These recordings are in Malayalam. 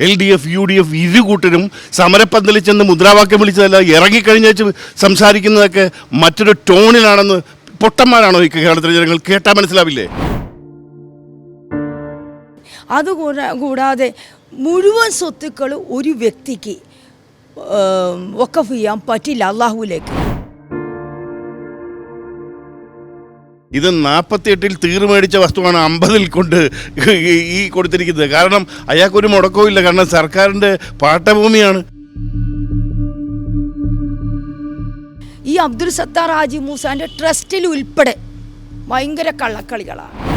L D F U D F ഇരു കൂട്ടരും സമരപ്പന്തലിൽ ചെന്ന് മുദ്രാവാക്യം വിളിച്ചതല്ല ഇറങ്ങിക്കഴിഞ്ഞേച്ച് സംസാരിക്കുന്നതൊക്കെ മറ്റൊരു ടോണിലാണെന്ന് പൊട്ടന്മാരാണോ ഈ കേരളത്തിലെ ജനങ്ങൾ? കേട്ടാൽ മനസ്സിലാവില്ലേ? അതുകൂടാ കൂടാതെ മുഴുവൻ സ്വത്തുക്കൾ ഒരു വ്യക്തിക്ക് വക്കഫ് ചെയ്യാൻ പറ്റില്ല അള്ളാഹുവിലേക്ക് ഇത് നാൽപ്പത്തി എട്ടിൽ തീർ മേടിച്ച വസ്തുവാണ് അമ്പതിൽ കൊണ്ട് ഈ- ഈ കൊടുത്തിരിക്കുന്നത്. കാരണം അയാൾക്കൊരു മുടക്കവും ഇല്ല. കാരണം സർക്കാരിന്റെ പാട്ടഭൂമിയാണ്. ഈ അബ്ദുൽ സത്താർ ഹാജി മൂസാന്റെ ട്രസ്റ്റിൽ ഉൾപ്പെടെ ഭയങ്കര കള്ളക്കളികളാണ്.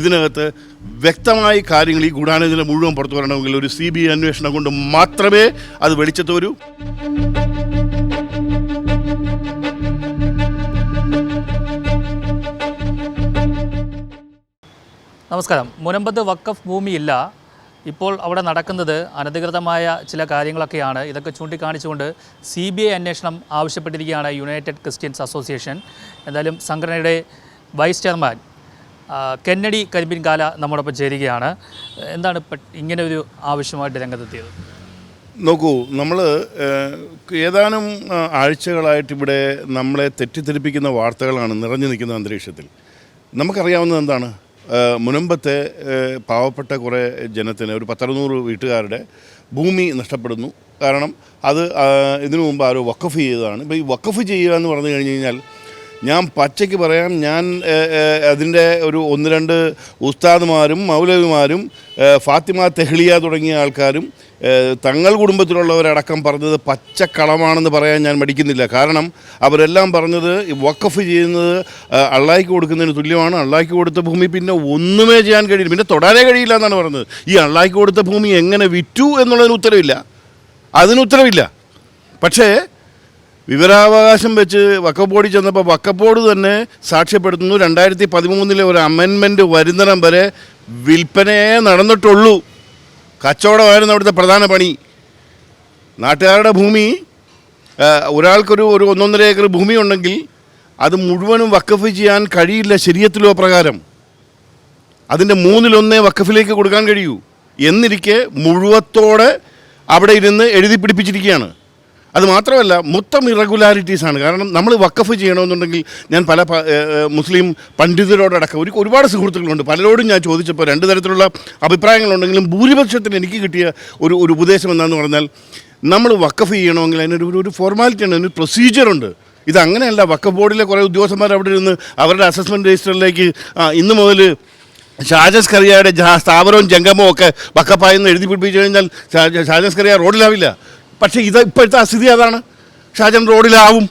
ഇതിനകത്ത് വ്യക്തമായി കാര്യങ്ങൾ ഈ ഗൂഢാലോചന മുഴുവൻ പുറത്തു വരണമെങ്കിൽ ഒരു സി ബി ഐ അന്വേഷണം കൊണ്ട് മാത്രമേ അത് വെളിച്ചത്ത് വരൂ നമസ്കാരം. മുനമ്പത്ത് വക്കഫ് ഭൂമിയില്ല. ഇപ്പോൾ അവിടെ നടക്കുന്നത് അനധികൃതമായ ചില കാര്യങ്ങളൊക്കെയാണ്. ഇതൊക്കെ ചൂണ്ടിക്കാണിച്ചുകൊണ്ട് സി ബി ഐ അന്വേഷണം ആവശ്യപ്പെട്ടിരിക്കുകയാണ് യുണൈറ്റഡ് ക്രിസ്ത്യൻസ് അസോസിയേഷൻ. എന്തായാലും സംഘടനയുടെ വൈസ് ചെയർമാൻ കെന്നഡി കരിമ്പിൻകാല നമ്മോടൊപ്പം ചേരുകയാണ്. എന്താണ് ഇങ്ങനെ ഒരു ആവശ്യമായിട്ട് രംഗത്തെത്തിയത്? നോക്കൂ നമ്മൾ ഏതാനും ആഴ്ചകളായിട്ട് ഇവിടെ നമ്മളെ തെറ്റിദ്ധരിപ്പിക്കുന്ന വാർത്തകളാണ് നിറഞ്ഞു നിൽക്കുന്ന അന്തരീക്ഷത്തിൽ. നമുക്കറിയാവുന്നത് എന്താണ്? മുനമ്പത്തെ പാവപ്പെട്ട കുറേ ജനത്തിന് ഒരു പത്തറുന്നൂറ് വീട്ടുകാരുടെ ഭൂമി നഷ്ടപ്പെടുന്നു. കാരണം അത് ഇതിനു മുമ്പ് ആരോ വക്കഫ് ചെയ്തതാണ്. ഇപ്പോൾ ഈ വക്കഫ് ചെയ്യുക എന്ന് പറഞ്ഞു കഴിഞ്ഞ് കഴിഞ്ഞാൽ ഞാൻ പച്ചയ്ക്ക് പറയാം ഞാൻ അതിന്റെ ഒരു ഒന്ന് രണ്ട് ഉസ്താദുമാരും മൗലവിമാരും ഫാത്തിമ തെഹ്ലിയ തുടങ്ങിയ ആൾക്കാരും തങ്ങൾ കുടുംബത്തിലുള്ളവരടക്കം പറഞ്ഞത് പച്ചക്കളമാണെന്ന് പറയാൻ ഞാൻ മടിക്കുന്നില്ല. കാരണം അവരെല്ലാം പറഞ്ഞത് വക്കഫ് ചെയ്യുന്നത് അള്ളാഹിക്ക് കൊടുക്കുന്നതിന് തുല്യമാണ്. അള്ളാഹിക്ക് കൊടുത്ത ഭൂമി പിന്നെ ഒന്നുമേ ചെയ്യാൻ കഴിയില്ല. പിന്നെ തൊടാനേ കഴിയില്ല എന്നാണ് പറഞ്ഞത്. ഈ അള്ളാഹിക്ക് കൊടുത്ത ഭൂമി എങ്ങനെ വിറ്റു എന്നുള്ളതിന് ഉത്തരവില്ല. അതിന് ഉത്തരവില്ല. പക്ഷേ വിവരാവകാശം വെച്ച് വക്കപ്പോടി ചെന്നപ്പോൾ വക്കപ്പോട് തന്നെ സാക്ഷ്യപ്പെടുത്തുന്നു. രണ്ടായിരത്തി പതിമൂന്നിലെ ഒരു അമെൻമെന്റ് വരുന്നിടം വരെ വിൽപ്പനയെ നടന്നിട്ടുള്ളൂ. കച്ചവടമായിരുന്നു അവിടുത്തെ പ്രധാന പണി. നാട്ടുകാരുടെ ഭൂമി ഒരാൾക്കൊരു ഒരു ഒന്നൊന്നര ഏക്കർ ഭൂമി ഉണ്ടെങ്കിൽ അത് മുഴുവനും വക്കഫ് ചെയ്യാൻ കഴിയില്ല ശരീരത്തിലോ പ്രകാരം. അതിന്റെ മൂന്നിലൊന്നേ വക്കഫിലേക്ക് കൊടുക്കാൻ കഴിയൂ. എന്നിരിക്കെ മുഴുവത്തോടെ അവിടെ ഇരുന്ന് എഴുതി പിടിപ്പിച്ചിരിക്കുകയാണ്. അത് മാത്രമല്ല മൊത്തം ഇറഗുലാരിറ്റീസാണ് കാരണം നമ്മൾ വക്കഫ് ചെയ്യണമെന്നുണ്ടെങ്കിൽ ഞാൻ പല മുസ്ലിം പണ്ഡിതരോടടക്കം ഒരു ഒരുപാട് സുഹൃത്തുക്കളുണ്ട്. പലരോടും ഞാൻ ചോദിച്ചപ്പോൾ രണ്ട് തരത്തിലുള്ള അഭിപ്രായങ്ങളുണ്ടെങ്കിലും ഭൂരിപക്ഷത്തിന് എനിക്ക് കിട്ടിയ ഒരു ഒരു ഉപദേശം എന്താണെന്ന് പറഞ്ഞാൽ നമ്മൾ വക്കഫ് ചെയ്യണമെങ്കിൽ അതിനൊരു ഒരു- ഫോർമാലിറ്റി ഉണ്ട് അതിനൊരു പ്രൊസീജിയറുണ്ട് ഇത് അങ്ങനെയല്ല വക്കഫ് ബോർഡിലെ കുറേ ഉദ്യോഗസ്ഥന്മാർ അവിടെ ഇരുന്ന് അവരുടെ അസസ്മെന്റ് രജിസ്റ്ററിലേക്ക് ഇന്ന് മുതൽ ഷാജസ് കറിയയുടെ സ്ഥാപനവും ജംഗമവും ഒക്കെ വക്കപ്പായെന്ന് എഴുതി പിടിപ്പിച്ചു കഴിഞ്ഞാൽ ഷാജസ് കറിയ റോഡിലാവില്ല. പക്ഷേ ഇത് ഇപ്പോഴത്തെ സ്ഥിതി അതാണ്. ഷാജൻ റോഡിലാവും.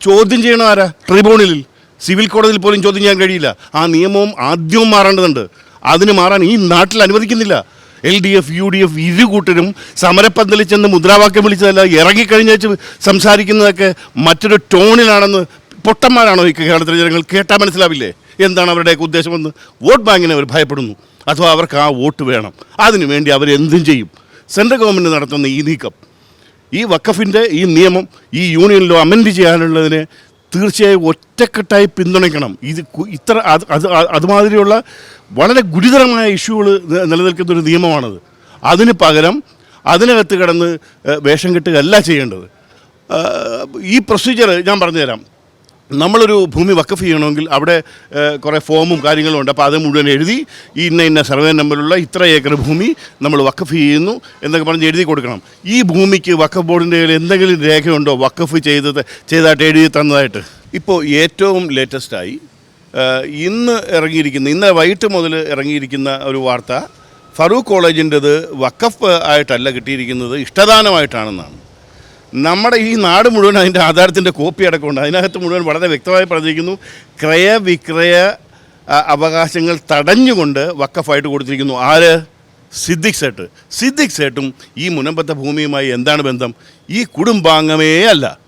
ചോദ്യം ചെയ്യണം ആരാ? ട്രിബ്യൂണലിൽ. സിവിൽ കോടതിയിൽ പോലും ചോദ്യം ചെയ്യാൻ കഴിയില്ല. ആ നിയമവും ആദ്യവും മാറേണ്ടതുണ്ട്. അതിന് മാറാൻ ഈ നാട്ടിൽ അനുവദിക്കുന്നില്ല. L D F U D F ഇരു കൂട്ടരും സമരപ്പന്തലിൽ ചെന്ന് മുദ്രാവാക്യം വിളിച്ചതല്ല ഇറങ്ങിക്കഴിഞ്ഞേച്ച് സംസാരിക്കുന്നതൊക്കെ മറ്റൊരു ടോണിലാണെന്ന് പൊട്ടന്മാരാണോ ഈ കേരളത്തിലെ ജനങ്ങൾ? കേട്ടാൽ മനസ്സിലാവില്ലേ? എന്താണ് അവരുടെയൊക്കെ ഉദ്ദേശമെന്ന്? വോട്ട് ബാങ്കിനെ അവർ ഭയപ്പെടുന്നു. അഥവാ അവർക്ക് ആ വോട്ട് വേണം. അതിനുവേണ്ടി അവരെന്തും ചെയ്യും. സെൻട്രൽ ഗവൺമെന്റ് നടത്തുന്ന ഈ നീക്കം ഈ വക്കഫിന്റെ ഈ നിയമം ഈ യൂണിയനിലോ അമെൻഡ് ചെയ്യാനുള്ളതിനെ തീർച്ചയായും ഒറ്റക്കെട്ടായി പിന്തുണയ്ക്കണം. ഇത് ഇത്ര അത് അത് അതുമാതിരിയുള്ള വളരെ ഗുരുതരമായ ഇഷ്യൂകൾ നിലനിൽക്കുന്ന ഒരു നിയമമാണത്. അതിന് പകരം അതിനകത്ത് കിടന്ന് വേഷം കെട്ടുകയല്ല ചെയ്യേണ്ടത്. ഈ പ്രൊസീജിയർ ഞാൻ പറഞ്ഞുതരാം. നമ്മളൊരു ഭൂമി വക്കഫ് ചെയ്യണമെങ്കിൽ അവിടെ കുറേ ഫോമും കാര്യങ്ങളും ഉണ്ട്. അപ്പോൾ അത് മുഴുവൻ എഴുതി ഇന്ന ഇന്ന സർവേ നമ്പറിലുള്ള ഇത്ര ഏക്കർ ഭൂമി നമ്മൾ വക്കഫ് ചെയ്യുന്നു എന്നൊക്കെ പറഞ്ഞ് എഴുതി കൊടുക്കണം. ഈ ഭൂമിക്ക് വക്കഫ് ബോർഡിന്റെ എന്തെങ്കിലും രേഖയുണ്ടോ വക്കഫ് ചെയ്തത് ചെയ്തതായിട്ട് എഴുതി തന്നതായിട്ട്? ഇപ്പോൾ ഏറ്റവും ലേറ്റസ്റ്റായി ഇന്ന് ഇറങ്ങിയിരിക്കുന്ന ഇന്ന് വൈകിട്ട് മുതൽ ഇറങ്ങിയിരിക്കുന്ന ഒരു വാർത്ത ഫറൂഖ് കോളേജിന്റെത് വക്കഫ് ആയിട്ടല്ല കിട്ടിയിരിക്കുന്നത് ഇഷ്ടദാനമായിട്ടാണെന്നാണ്. നമ്മുടെ ഈ നാട് മുഴുവൻ അതിന്റെ ആധാരത്തിന്റെ കോപ്പി അടക്കമുണ്ട്. അതിനകത്ത് മുഴുവൻ വളരെ വ്യക്തമായി പറഞ്ഞിരിക്കുന്നു ക്രയവിക്രയ അവകാശങ്ങൾ തടഞ്ഞുകൊണ്ട് വക്കഫായിട്ട് കൊടുത്തിരിക്കുന്നു. ആര്? സിദ്ദിഖ് സേട്ട്. സിദ്ദിഖ് സേട്ടും ഈ മുനമ്പത്തെ ഭൂമിയുമായി എന്താണ് ബന്ധം? ഈ കുടുംബാംഗമേ അല്ല.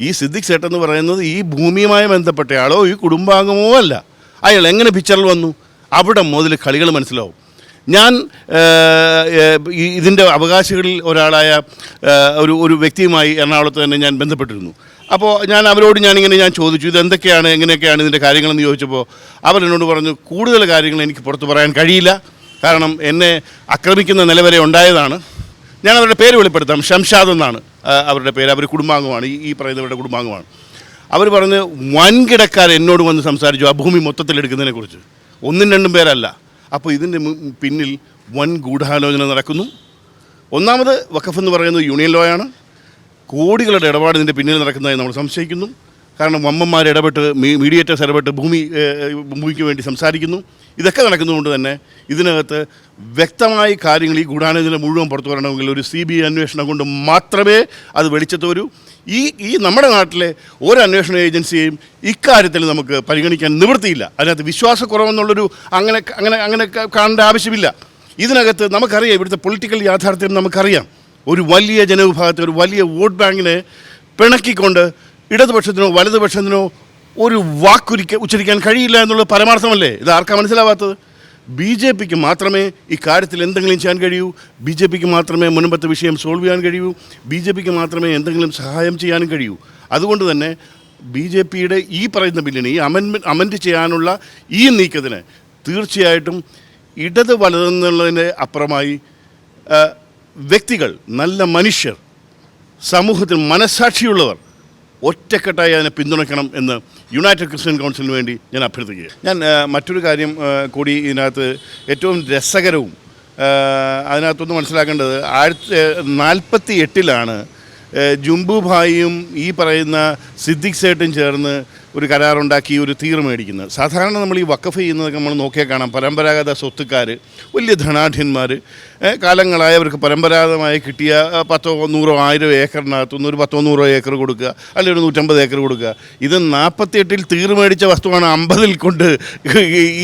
ഈ സിദ്ദിഖ് സേട്ട് എന്ന് പറയുന്നത് ഈ ഭൂമിയുമായി ബന്ധപ്പെട്ടയാളോ ഈ കുടുംബാംഗമോ അല്ല. അയാൾ എങ്ങനെ പിക്ചറിൽ വന്നു? അവിടെ മുതൽ കളികൾ മനസ്സിലാവും. ഞാൻ ഇതിന്റെ അവകാശികളിൽ ഒരാളായ ഒരു ഒരു വ്യക്തിയുമായി എറണാകുളത്ത് തന്നെ ഞാൻ ബന്ധപ്പെട്ടിരുന്നു. അപ്പോൾ ഞാൻ അവരോട് ഞാനിങ്ങനെ ഞാൻ ചോദിച്ചു ഇത് എന്തൊക്കെയാണ് എങ്ങനെയൊക്കെയാണ് ഇതിന്റെ കാര്യങ്ങളെന്ന് ചോദിച്ചപ്പോൾ അവർ എന്നോട് പറഞ്ഞു കൂടുതൽ കാര്യങ്ങൾ എനിക്ക് പുറത്തു പറയാൻ കഴിയില്ല. കാരണം എന്നെ ആക്രമിക്കുന്ന നിലവരെ ഉണ്ടായതാണ്. ഞാൻ അവരുടെ പേര് വെളിപ്പെടുത്താം. ഷംഷാദ് എന്നാണ് അവരുടെ പേര്. അവർ കുടുംബാംഗമാണ്. ഈ പറയുന്നവരുടെ കുടുംബാംഗമാണ്. അവർ പറഞ്ഞ് വൻകിടക്കാർ എന്നോട് വന്ന് സംസാരിച്ചു ആ ഭൂമി മൊത്തത്തിലെടുക്കുന്നതിനെക്കുറിച്ച് ഒന്നും രണ്ടും പേരല്ല. അപ്പോൾ ഇതിന്റെ പിന്നിൽ വൻ ഗൂഢാലോചന നടക്കുന്നു. ഒന്നാമത് വഖഫ് എന്ന് പറയുന്നത് യൂണിയൻ ലോ ആണ്. കോടികളുടെ ഇടപാട് ഇതിന്റെ പിന്നിൽ നടക്കുന്നതായി നമ്മൾ സംശയിക്കുന്നു. കാരണം വമ്മന്മാർ ഇടപെട്ട് മീഡിയേറ്റേഴ്സ് ഇടപെട്ട് ഭൂമി ഭൂമിക്ക് വേണ്ടി സംസാരിക്കുന്നു. ഇതൊക്കെ നടക്കുന്നതുകൊണ്ട് തന്നെ ഇതിനകത്ത് വ്യക്തമായി കാര്യങ്ങൾ ഈ ഗൂഢാലോചന മുഴുവൻ പുറത്തു വരണമെങ്കിൽ ഒരു സി ബി ഐ അന്വേഷണം കൊണ്ട് മാത്രമേ അത് വെളിച്ചത്ത് വരൂ. ഈ ഈ നമ്മുടെ നാട്ടിലെ ഒരു അന്വേഷണ ഏജൻസിയെയും ഇക്കാര്യത്തിൽ നമുക്ക് പരിഗണിക്കാൻ നിവൃത്തിയില്ല. അതിനകത്ത് വിശ്വാസക്കുറവെന്നുള്ളൊരു അങ്ങനെ അങ്ങനെ അങ്ങനെ കാണേണ്ട ആവശ്യമില്ല. ഇതിനകത്ത് നമുക്കറിയാം ഇവിടുത്തെ പൊളിറ്റിക്കൽ യാഥാർത്ഥ്യം നമുക്കറിയാം. ഒരു വലിയ ജനവിഭാഗത്തെ ഒരു വലിയ വോട്ട് ബാങ്കിനെ പിണക്കിക്കൊണ്ട് ഇടതുപക്ഷത്തിനോ വലതുപക്ഷത്തിനോ ഒരു വാക്കുരിക്ക ഉച്ചരിക്കാൻ കഴിയില്ല എന്നുള്ളത് പരമാർത്ഥമല്ലേ? ഇത് ആർക്കാ മനസ്സിലാവാത്തത്? ബി ജെ പിക്ക് മാത്രമേ ഇക്കാര്യത്തിൽ എന്തെങ്കിലും ചെയ്യാൻ കഴിയൂ? ബി ജെ പിക്ക് മാത്രമേ മുൻപത്തെ വിഷയം സോൾവ് ചെയ്യാൻ കഴിയൂ? ബി ജെ പിക്ക് മാത്രമേ എന്തെങ്കിലും സഹായം ചെയ്യാനും കഴിയൂ? അതുകൊണ്ട് തന്നെ ബി ജെ പിയുടെ ഈ പറയുന്ന ബില്ലിന് ഈ അമെൻമെന്റ് അമെൻഡ് ചെയ്യാനുള്ള ഈ നീക്കത്തിന് തീർച്ചയായിട്ടും ഇടത് വലതെന്നുള്ളതിന്റെ അപ്പുറമായി വ്യക്തികൾ നല്ല മനുഷ്യർ സമൂഹത്തിൽ മനസാക്ഷിയുള്ളവർ ഒറ്റക്കെട്ടായി അതിനെ പിന്തുണയ്ക്കണം എന്ന് യുണൈറ്റഡ് ക്രിസ്ത്യൻ കൗൺസിലിന് വേണ്ടി ഞാൻ അഭ്യർത്ഥിക്കുക ഞാൻ മറ്റൊരു കാര്യം കൂടി ഇതിനകത്ത് ഏറ്റവും രസകരവും അതിനകത്തൊന്ന് മനസ്സിലാക്കേണ്ടത് ആയിരത്തി നാൽപ്പത്തി എട്ടിലാണ് ജുംബു ഭായിയും ഈ പറയുന്ന സിദ്ദിഖ് സേട്ടും ചേർന്ന് ഒരു കരാറുണ്ടാക്കി ഒരു തീർ മേടിക്കുന്നത്. സാധാരണ നമ്മൾ ഈ വക്കഫ് ചെയ്യുന്നതൊക്കെ നമ്മൾ നോക്കിയാൽ കാണാം. പരമ്പരാഗത സ്വത്തുക്കാർ വലിയ ധനാഢ്യന്മാർ കാലങ്ങളായ അവർക്ക് പരമ്പരാഗതമായി കിട്ടിയ പത്തോ നൂറോ ആയിരം ഏക്കറിനകത്തുനിന്ന് ഒരു പത്തോ നൂറോ ഏക്കർ കൊടുക്കുക അല്ലെങ്കിൽ ഒരു നൂറ്റമ്പത് ഏക്കർ കൊടുക്കുക. ഇത് നാൽപ്പത്തിയെട്ടിൽ തീർ മേടിച്ച വസ്തുവാണ് അമ്പതിൽ കൊണ്ട്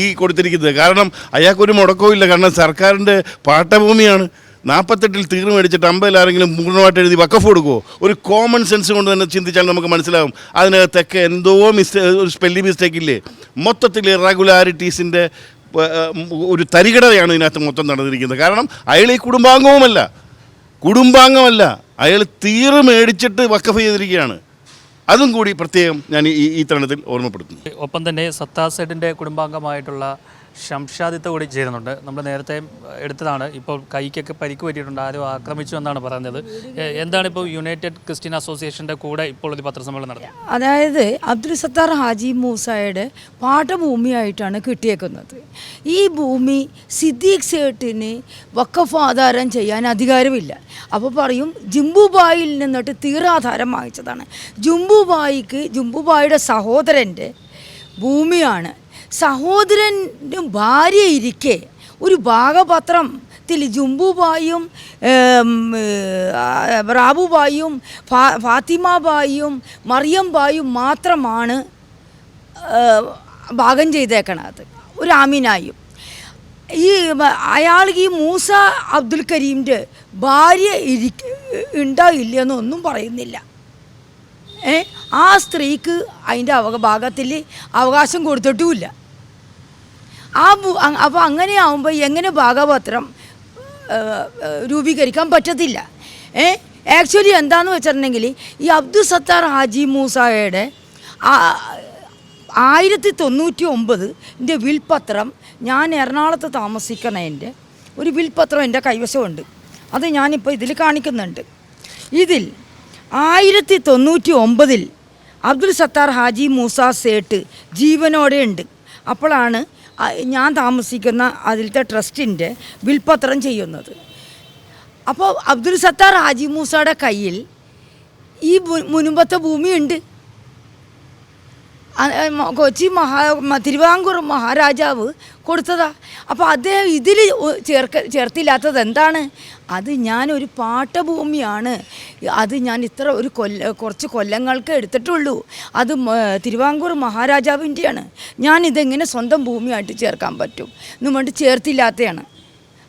ഈ കൊടുത്തിരിക്കുന്നത്. കാരണം അയാൾക്കൊരു മുടക്കവും ഇല്ല. കാരണം സർക്കാരിന്റെ പാട്ടഭൂമിയാണ്. നാൽപ്പത്തെട്ടിൽ തീർന്നു മേടിച്ചിട്ട് അമ്പതിൽ ആരെങ്കിലും പൂർണമായിട്ട് എഴുതി വക്കഫ് കൊടുക്കുമോ ഒരു കോമൺ സെൻസ് കൊണ്ട് തന്നെ ചിന്തിച്ചാൽ നമുക്ക് മനസ്സിലാവും. അതിനകത്തൊക്കെ എന്തോ മിസ്റ്റേ ഒരു സ്പെല്ലിംഗ് മിസ്റ്റേക്ക് ഇല്ലേ? മൊത്തത്തിൽ ഇറഗുലാരിറ്റീസിന്റെ ഒരു തരികിടയാണ് ഇതിനകത്ത് മൊത്തം നടന്നിരിക്കുന്നത്. കാരണം അയാൾ ഈ കുടുംബാംഗവുമല്ല. കുടുംബാംഗമല്ല. അയാൾ തീറ് മേടിച്ചിട്ട് വക്കഫ് ചെയ്തിരിക്കുകയാണ്. അതും കൂടി പ്രത്യേകം ഞാൻ ഈ ഈ തരണത്തിൽ ഓർമ്മപ്പെടുത്തുന്നു. ഒപ്പം തന്നെ സത്താസെഡിന്റെ കുടുംബാംഗമായിട്ടുള്ള ഷംഷാദിത്ത കൂടി ചേരുന്നുണ്ട്. നമ്മൾ നേരത്തെ എടുത്തതാണ്. ഇപ്പോൾ കൈക്കൊക്കെ പരിക്ക് പറ്റിയിട്ടുണ്ട്. ആരും ആക്രമിച്ചു എന്നാണ് പറയുന്നത്. എന്താണ് ഇപ്പോൾ യുണൈറ്റഡ് ക്രിസ്ത്യൻ അസോസിയേഷന്റെ കൂടെ ഇപ്പോൾ ഒരു പത്രസമ്മേളനം നടത്തി അതായത് അബ്ദുൽ സത്താർ ഹാജി മൂസയുടെ പാഠഭൂമിയായിട്ടാണ് കിട്ടിയേക്കുന്നത്. ഈ ഭൂമി സിദ്ദീഖ് സേട്ടിന് വക്കഫ് ആധാരം ചെയ്യാൻ അധികാരമില്ല. അപ്പോൾ പറയും ജുംബുബായിൽ നിന്നിട്ട് തീറാധാരം വാങ്ങിച്ചതാണ്. ജുംബുബായിക്ക് ജുംബുബായിയുടെ സഹോദരന്റെ ഭൂമിയാണ് സഹോദരന് ഭാര്യ ഇരിക്കെ ഒരു ഭാഗപത്രത്തിൽ ജുംബുബായും റാബുബായും ഫാ ഫാത്തിമാബായും മറിയം ബായും മാത്രമാണ് ഭാഗം ചെയ്തേക്കണത്. ഒരു ആമിനായും. ഈ അയാൾക്ക് ഈ മൂസ അബ്ദുൽ കരീമിന്റെ ഭാര്യ ഇരിക്ക ഉണ്ടാവില്ല ഇല്ലയെന്നൊന്നും പറയുന്നില്ല. ആ സ്ത്രീക്ക് അതിന്റെ അവ ഭാഗത്തിൽ അവകാശം കൊടുത്തിട്ടുമില്ല. ആ അപ്പോൾ അങ്ങനെയാവുമ്പോൾ എങ്ങനെ ഭാഗപത്രം രൂപീകരിക്കാൻ പറ്റത്തില്ല? ഏ? ആക്ച്വലി എന്താണെന്ന് വെച്ചിട്ടുണ്ടെങ്കിൽ ഈ അബ്ദുൽ സത്താർ ഹാജി മൂസായുടെ ആ- ആയിരത്തി തൊണ്ണൂറ്റി ഒമ്പതിന്റെ വിൽപത്രം ഞാൻ എറണാകുളത്ത് താമസിക്കണതിന്റെ ഒരു വിൽപത്രം എന്റെ കൈവശമുണ്ട്. അത് ഞാനിപ്പോൾ ഇതിൽ കാണിക്കുന്നുണ്ട്. ഇതിൽ ആയിരത്തി തൊണ്ണൂറ്റി ഒമ്പതിൽ അബ്ദുൽ സത്താർ ഹാജി മൂസ സേട്ട് ജീവനോടെ ഉണ്ട്. അപ്പോഴാണ് ഞാൻ താമസിക്കുന്ന അതിലത്തെ ട്രസ്റ്റിന്റെ വിൽപത്രം ചെയ്യുന്നത്. അപ്പോൾ അബ്ദുൽ സത്താർ ഹാജി മൂസയുടെ കയ്യിൽ ഈ മുൻപത്തെ ഭൂമിയുണ്ട്. കൊച്ചി മഹാ തിരുവാങ്കൂർ മഹാരാജാവ് കൊടുത്തതാ. അപ്പോൾ അദ്ദേഹം ഇതിൽ ചേർക്ക ചേർത്തില്ലാത്തത് എന്താണ്? അത് ഞാനൊരു പാട്ടഭൂമിയാണ്. അത് ഞാൻ ഇത്ര ഒരു കൊല്ല കുറച്ച് കൊല്ലങ്ങൾക്ക് എടുത്തിട്ടുള്ളൂ. അത് തിരുവാങ്കൂർ മഹാരാജാവിന്റെയാണ് ഞാനിതെങ്ങനെ സ്വന്തം ഭൂമിയായിട്ട് ചേർക്കാൻ പറ്റും? എന്നും വേണ്ടി ചേർത്തില്ലാത്തതാണ്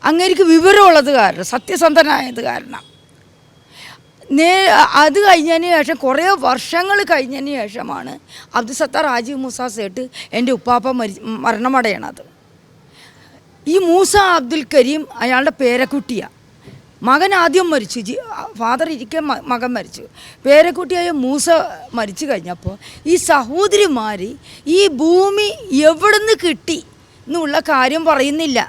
അങ്ങേക്ക് വിവരമുള്ളത് കാരണം സത്യസന്ധനായത് കാരണം. നേ അത് കഴിഞ്ഞതിന് ശേഷം കുറേ വർഷങ്ങൾ കഴിഞ്ഞതിന് ശേഷമാണ് അബ്ദുൽ സത്താർ രാജീവ് മൂസ സേട്ട് എന്റെ ഉപ്പാപ്പ മരി മരണമടയണത്. ഈ മൂസ അബ്ദുൽ കരീം അയാളുടെ പേരക്കുട്ടിയാണ് മകൻ ആദ്യം മരിച്ചു ജി ഫാദർ ഇരിക്കെ മകൻ മരിച്ചു. പേരക്കുട്ടിയായ മൂസ മരിച്ചു കഴിഞ്ഞപ്പോൾ ഈ സഹോദരിമാർ ഈ ഭൂമി എവിടുന്ന് കിട്ടി എന്നുള്ള കാര്യം പറയുന്നില്ല.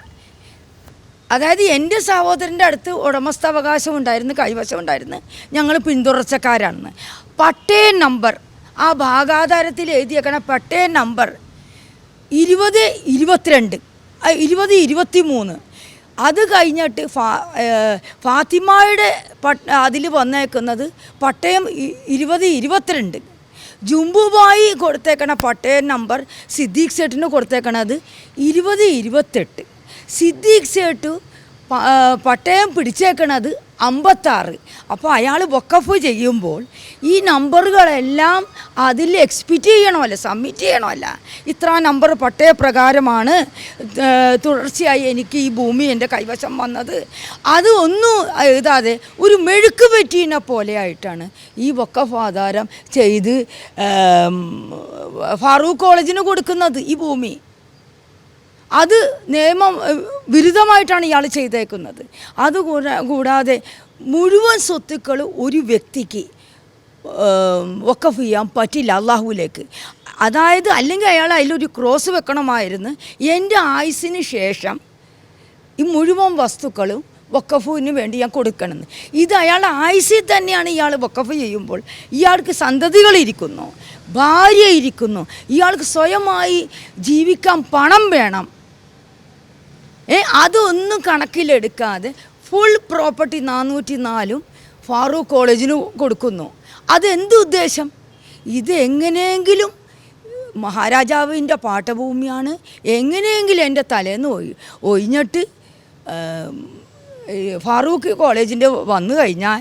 അതായത് എന്റെ സഹോദരന്റെ അടുത്ത് ഉടമസ്ഥാവകാശം ഉണ്ടായിരുന്നു കൈവശം ഉണ്ടായിരുന്നു. ഞങ്ങൾ പിന്തുടർച്ചക്കാരാണെന്ന്. പട്ടേ നമ്പർ ആ ഭാഗാധാരത്തിൽ എഴുതിയേക്കണ പട്ടേ നമ്പർ ഇരുപത് ഇരുപത്തിരണ്ട് ഇരുപത് ഇരുപത്തി മൂന്ന് അത് കഴിഞ്ഞിട്ട് ഫാ ഫാത്തിമയുടെ പട്ട അതിൽ വന്നേക്കുന്നത് പട്ടയം ഇരുപത് ഇരുപത്തിരണ്ട്. ജുംബുബായി കൊടുത്തേക്കണ പട്ടയം നമ്പർ സിദ്ദീഖ് സെട്ടിന് കൊടുത്തേക്കണത് ഇരുപത് ഇരുപത്തെട്ട്. സിദ്ദീഖ് സേട്ടു പട്ടയം പിടിച്ചേക്കണത് അമ്പത്താറ്. അപ്പോൾ അയാൾ വക്കഫ് ചെയ്യുമ്പോൾ ഈ നമ്പറുകളെല്ലാം അതിൽ എക്സ്പിറ്റ് ചെയ്യണമല്ല സബ്മിറ്റ് ചെയ്യണമല്ല. ഇത്ര നമ്പർ പട്ടയപ്രകാരമാണ് തുടർച്ചയായി എനിക്ക് ഈ ഭൂമി എന്റെ കൈവശം വന്നത്. അത് ഒന്നും എഴുതാതെ ഒരു മെഴുക്ക് പറ്റീനെ പോലെയായിട്ടാണ് ഈ വക്കഫ് ആധാരം ചെയ്ത് ഫാറൂഖ് കോളേജിന് കൊടുക്കുന്നത് ഈ ഭൂമി. അത് നിയമം വിരുദ്ധമായിട്ടാണ് ഇയാൾ ചെയ്തേക്കുന്നത്. അത് കൂടാതെ മുഴുവൻ സ്വത്തുക്കൾ ഒരു വ്യക്തിക്ക് വക്കഫ് ചെയ്യാൻ പറ്റില്ല അള്ളാഹുവിലേക്ക് അതായത് അല്ലെങ്കിൽ അയാൾ അതിലൊരു ക്രോസ് വെക്കണമായിരുന്നു. എന്റെ ആയുസിന് ശേഷം ഈ മുഴുവൻ വസ്തുക്കളും വക്കഫിന് വേണ്ടി ഞാൻ കൊടുക്കണമെന്ന്. ഇത് അയാളുടെ ആയുസിൽ തന്നെയാണ് ഇയാൾ വക്കഫ് ചെയ്യുമ്പോൾ ഇയാൾക്ക് സന്തതികളിരിക്കുന്നു ഭാര്യ ഇരിക്കുന്നു. ഇയാൾക്ക് സ്വയമായി ജീവിക്കാൻ പണം വേണം. അതൊന്നും കണക്കിലെടുക്കാതെ ഫുൾ പ്രോപ്പർട്ടി നാനൂറ്റി നാലും ഫാറൂഖ് കോളേജിന് കൊടുക്കുന്നു. അതെന്ത് ഉദ്ദേശം? ഇത് എങ്ങനെയെങ്കിലും മഹാരാജാവിന്റെ പാട്ടഭൂമിയാണ് എങ്ങനെയെങ്കിലും എന്റെ തലേന്ന് ഒഴി ഒഴിഞ്ഞിട്ട് ഫാറൂഖ് കോളേജിന്റെ വന്നു കഴിഞ്ഞാൽ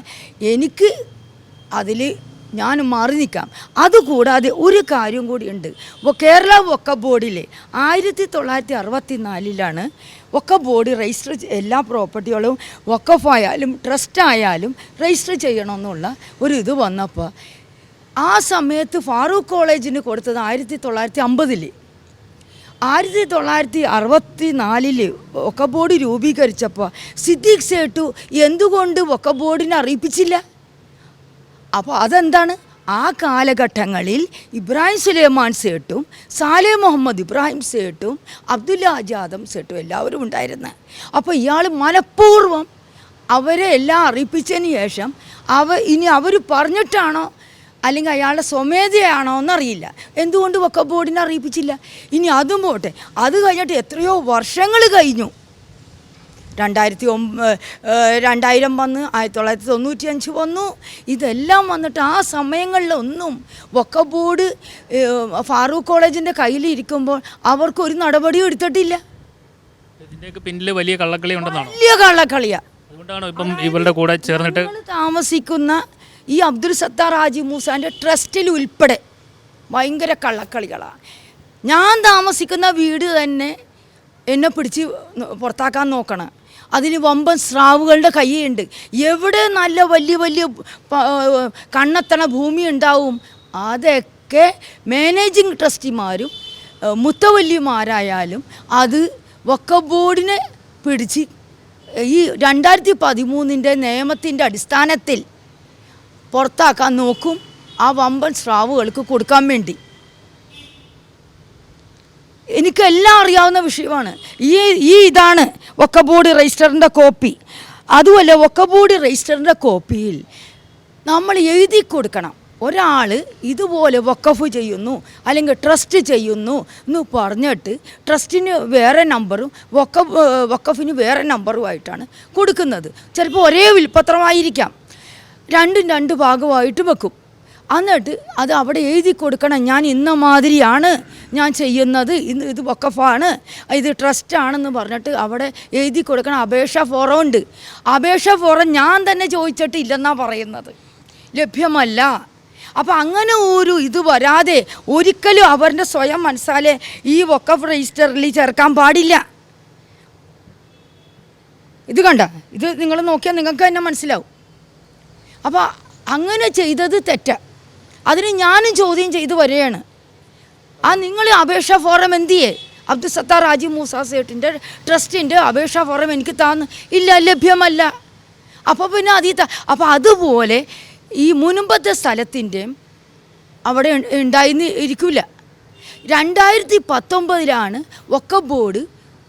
എനിക്ക് അതിൽ ഞാൻ മാറി നിൽക്കാം. അതുകൂടാതെ ഒരു കാര്യം കൂടിയുണ്ട് കേരള വക്ക ബോർഡിൽ ആയിരത്തി തൊള്ളായിരത്തി അറുപത്തി നാലിലാണ് വക്ക ബോർഡ് രജിസ്റ്റർ എല്ലാ പ്രോപ്പർട്ടികളും വക്കഫായാലും ട്രസ്റ്റ് ആയാലും രജിസ്റ്റർ ചെയ്യണമെന്നുള്ള ഒരു ഇത് വന്നപ്പോൾ ആ സമയത്ത് ഫാറൂഖ് കോളേജിന് കൊടുത്തത് ആയിരത്തി തൊള്ളായിരത്തി അമ്പതിൽ ആയിരത്തി തൊള്ളായിരത്തി അറുപത്തി നാലിൽ വക്ക ബോർഡ് രൂപീകരിച്ചപ്പോൾ സിദ്ദീഖ് സേട്ടു എന്തുകൊണ്ട് വക്ക ബോർഡിനെ അറിയിപ്പിച്ചില്ല? അപ്പോൾ അതെന്താണ്? ആ കാലഘട്ടങ്ങളിൽ ഇബ്രാഹിം സുലൈമാൻ സേട്ടും സാലേ മുഹമ്മദ് ഇബ്രാഹിം സേട്ടും അബ്ദുല്ല ആജാദം സേട്ടും എല്ലാവരും ഉണ്ടായിരുന്നു. അപ്പോൾ ഇയാൾ മനഃപൂർവം അവരെ എല്ലാം അറിയിപ്പിച്ചതിന് ശേഷം അവ ഇനി അവർ പറഞ്ഞിട്ടാണോ? അല്ലെങ്കിൽ അയാളുടെ സ്വമേധയാണോ എന്നറിയില്ല. എന്തുകൊണ്ട് വക്ക ബോർഡിനെ അറിയിപ്പിച്ചില്ല? ഇനി അതും പോട്ടെ. അത് കഴിഞ്ഞിട്ട് എത്രയോ വർഷങ്ങൾ കഴിഞ്ഞു. രണ്ടായിരത്തി ഒമ്പ രണ്ടായിരം വന്ന് ആയിരത്തി തൊള്ളായിരത്തി തൊണ്ണൂറ്റി അഞ്ച് വന്നു. ഇതെല്ലാം വന്നിട്ട് ആ സമയങ്ങളിലൊന്നും വക്ക ബോർഡ് ഏഹ് ഫാറൂഖ് കോളേജിന്റെ കയ്യിലിരിക്കുമ്പോൾ അവർക്കൊരു നടപടിയും എടുത്തിട്ടില്ല. ഇതിന്റെയൊക്കെ പിന്നിൽ വലിയ കള്ളക്കളി ഉണ്ടെന്നാണ്? വലിയ കള്ളക്കളിയാണ് അതുകൊണ്ടാണോ ഇപ്പം ഇവരുടെ കൂടെ ചേർന്നിട്ട് താമസിക്കുന്ന ഈ അബ്ദുൽ സത്താർ ഹാജി മൂസാന്റെ ട്രസ്റ്റിൽ ഉൾപ്പെടെ ഭയങ്കര കള്ളക്കളികളാണ് ഞാൻ താമസിക്കുന്ന വീട് തന്നെ എന്നെ പിടിച്ച് പുറത്താക്കാൻ നോക്കണം. അതിന് വമ്പൻ സ്രാവുകളുടെ കൈയുണ്ട് എവിടെ നല്ല വലിയ വലിയ കണ്ണത്തണ ഭൂമി ഉണ്ടാവും അതൊക്കെ മാനേജിങ് ട്രസ്റ്റിമാരും മുത്തവല്ലിമാരായാലും അത് വക്ക ബോർഡിനെ പിടിച്ച് ഈ രണ്ടായിരത്തി പതിമൂന്നിന്റെ നിയമത്തിന്റെ അടിസ്ഥാനത്തിൽ പുറത്താക്കാൻ നോക്കും ആ വമ്പൻ സ്രാവുകൾക്ക് കൊടുക്കാൻ വേണ്ടി. എനിക്കെല്ലാം അറിയാവുന്ന വിഷയമാണ്. ഈ ഈ ഇതാണ് ഒക്കബോഡി രജിസ്റ്ററിന്റെ കോപ്പി അതുമല്ല ഒക്കബോഡി രജിസ്റ്ററിന്റെ കോപ്പിയിൽ നമ്മൾ എഴുതി കൊടുക്കണം. ഒരാൾ ഇതുപോലെ വക്കഫ് ചെയ്യുന്നു അല്ലെങ്കിൽ ട്രസ്റ്റ് ചെയ്യുന്നു എന്ന് പറഞ്ഞിട്ട് ട്രസ്റ്റിന് വേറെ നമ്പറും വക്ക വക്കഫിന് വേറെ നമ്പറുമായിട്ടാണ് കൊടുക്കുന്നത്. ചിലപ്പോൾ ഒരേ വിൽപ്പത്രമായിരിക്കാം രണ്ടും രണ്ട് ഭാഗമായിട്ട് വെക്കും. എന്നിട്ട് അത് അവിടെ എഴുതി കൊടുക്കണം. ഞാൻ ഇന്ന മാതിരിയാണ് ഞാൻ ചെയ്യുന്നത്. ഇന്ന് ഇത് വക്കഫാണ് ഇത് ട്രസ്റ്റാണെന്ന് പറഞ്ഞിട്ട് അവിടെ എഴുതി കൊടുക്കണം. അപേക്ഷ ഫോറം അപേക്ഷ ഫോറം ഞാൻ തന്നെ ചോദിച്ചിട്ട് ഇല്ലെന്നാണ് പറയുന്നത്. ലഭ്യമല്ല. അപ്പോൾ അങ്ങനെ ഒരു ഇത് വരാതെ ഒരിക്കലും അവരുടെ സ്വയം മനസ്സാലെ ഈ വക്കഫ് രജിസ്റ്ററിൽ ചേർക്കാൻ പാടില്ല. ഇത് കണ്ട? ഇത് നിങ്ങൾ നോക്കിയാൽ നിങ്ങൾക്ക് തന്നെ മനസ്സിലാവും. അപ്പോൾ അങ്ങനെ ചെയ്തത് തെറ്റ. അതിന് ഞാനും ചോദ്യം ചെയ്തു വരികയാണ്. ആ നിങ്ങൾ അപേക്ഷ ഫോറം എന്തിയേ? അബ്ദുൽ സത്താർ ഹാജി മൂസ സേട്ടിന്റെ ട്രസ്റ്റിന്റെ അപേക്ഷ ഫോറം എനിക്ക് താന്ന്. ഇല്ല ലഭ്യമല്ല. അപ്പോൾ പിന്നെ അതീ അപ്പോൾ അതുപോലെ ഈ മുൻപത്തെ സ്ഥലത്തിന്റെയും അവിടെ ഉണ്ടായിന്ന് ഇരിക്കില്ല രണ്ടായിരത്തി പത്തൊമ്പതിലാണ് വക്ക ബോർഡ്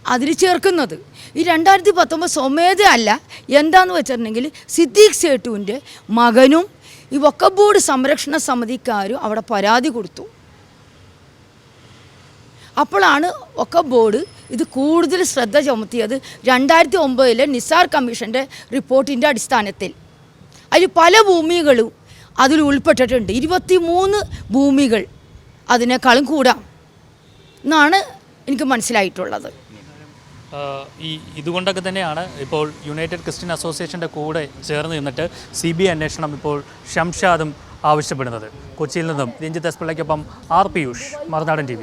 അതിൽ ചേർക്കുന്നത്. ഈ രണ്ടായിരത്തി പത്തൊമ്പത് സ്വമേധയല്ല എന്താണെന്ന് വെച്ചിട്ടുണ്ടെങ്കിൽ സിദ്ദീഖ് സേട്ടുവിന്റെ മകനും ഈ വക്കഫ് ബോർഡ് സംരക്ഷണ സമിതിക്കാരും അവിടെ പരാതി കൊടുത്തു. അപ്പോഴാണ് ഒക്കെ ബോർഡ് ഇത് കൂടുതൽ ശ്രദ്ധ ചുമത്തിയത് രണ്ടായിരത്തി ഒമ്പതിലെ നിസാർ കമ്മീഷന്റെ റിപ്പോർട്ടിന്റെ അടിസ്ഥാനത്തിൽ. അതിൽ പല ഭൂമികളും അതിൽ ഉൾപ്പെട്ടിട്ടുണ്ട്. ഇരുപത്തി മൂന്ന് ഭൂമികൾ അതിനേക്കാളും കൂടാം എന്നാണ് എനിക്ക് മനസ്സിലായിട്ടുള്ളത്. ഈ ഇതുകൊണ്ടൊക്കെ തന്നെയാണ് ഇപ്പോൾ യുണൈറ്റഡ് ക്രിസ്ത്യൻ അസോസിയേഷന്റെ കൂടെ ചേർന്ന് നിന്നിട്ട് സി ബി അന്വേഷണം ഇപ്പോൾ ഷംഷാദും ആവശ്യപ്പെടുന്നത്. കൊച്ചിയിൽ നിന്നും രഞ്ജിത്ത് എസ് പിള്ളയ്ക്കൊപ്പം ആർ പിയൂഷ് മറുനാടൻ ടി